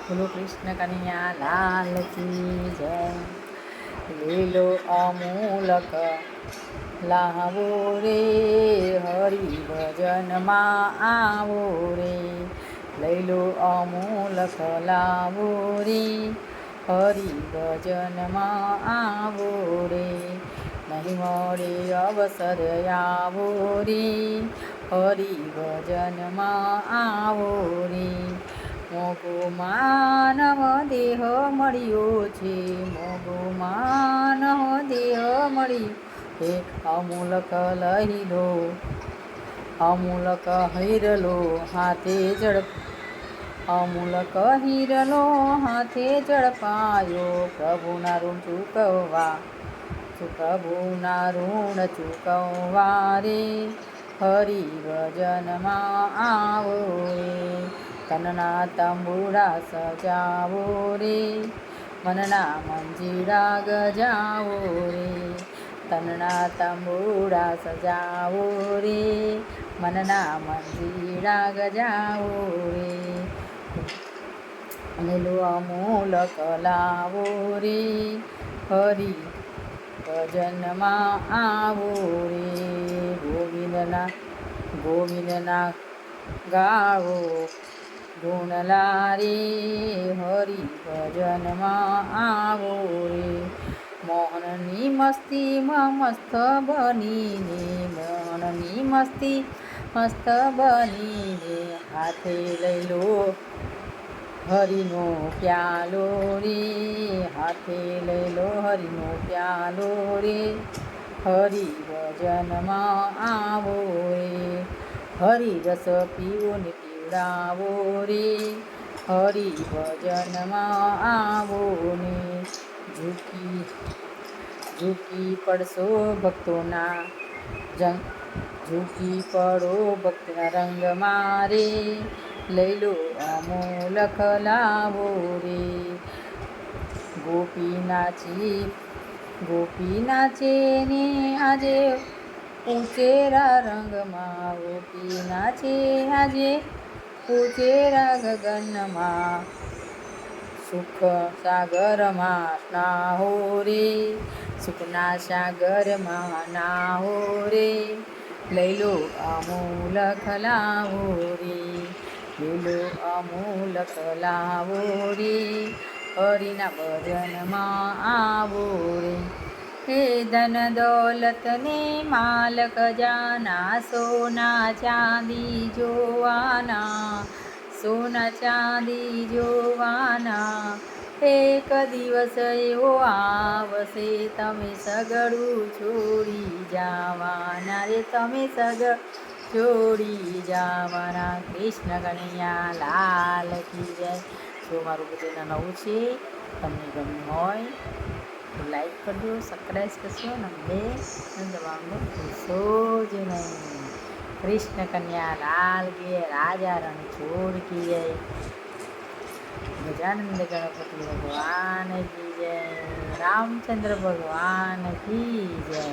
બોલો કૃષ્ણ કનૈયા લાલ કી જય લીલો અમૂલક લાવો રે હરિ ભજનમાં આવો રે લઈ લો અમૂલક લાવો રે હરિ ભજનમાં આવો રે નહીં મળે અવસર આવો રે હરિ ભજનમાં આવો રે મોગો માનવ દેહ મળ્યો છે, મોગો માનવ દેહ મળી હે અમૂલક લઈ લો અમૂલક હિરલો હાથે ઝડપ, અમૂલક હિરલો હાથે ઝડપાયો. પ્રભુના ઋણ ચૂકવવા, પ્રભુના ઋણ ચૂકવવા રે, હરિ ભજનમાં આવો રે. તનના તંબુરા સજાવો રે મનના મંજીરા ગજાવો રે તનના તંબુરા સજાવો રે મનના મંજીરા ગજાવો રે લીલું અમૂલક લાવો રે હરી ભજનમાં આવો રે ગોવિંદના ગોવિંદના ગાવો ગુણલા રે હરિ ભજનમાં આવો રે. મોહનની મસ્તીમાં મસ્ત બનીને, મોહનની મસ્તી મસ્ત બનીને હાથે લઈ લો. હરિનો પ્યાલો રે, હાથે લઈ લો હરિનો પ્યાલો રે. હરિ ભજનમાં આવો રે. હરિ રસ પીવો ને પીવડાવો રે હરિ ભજનમાં આવો ને. ઝૂકી ઝૂકી પડશો ભક્તોના જંગ, ઝૂકી પડો ભક્તના રંગ મારે. લઈ લો અમૂલક લાવો રે. ગોપી નાચી ગોપી નાચે ને આજે ઉચેરા રંગમાં. ગોપી નાચે આજે ઉચેરા ગગનમાં સુખ સાગરમાં નાહો રે, સુખના સાગરમાં નાહો રે, લઈ લો અમૂલખ લાવો રે, લઈ લો અમૂલક લાવો રે, હરિના ભજનમાં આવો રે. હે ધન દોલત ને માલક જાના, સોના ચાંદી જોવાના સોના ચાંદી જોવાના, એક દિવસ એવો આવશે, તમે સગડું છોડી જવાના રે, તમે સગડ છોડી જવાના. કૃષ્ણ કનૈયા લાલ કી જય. જો મારું બધું નવું છે, તમને ગમ્યું હોય, તો લાઈક કરજો સબસ્ક્રાઈબ કરશો અને બે દબાવવાનું ભૂલશો જ નહીં. કૃષ્ણ કન્યા લાલ કે રાજા રણછોડ કી જય ગજાનંદ ગણપતિ ભગવાન કી જય. રામચંદ્ર ભગવાન કી જય.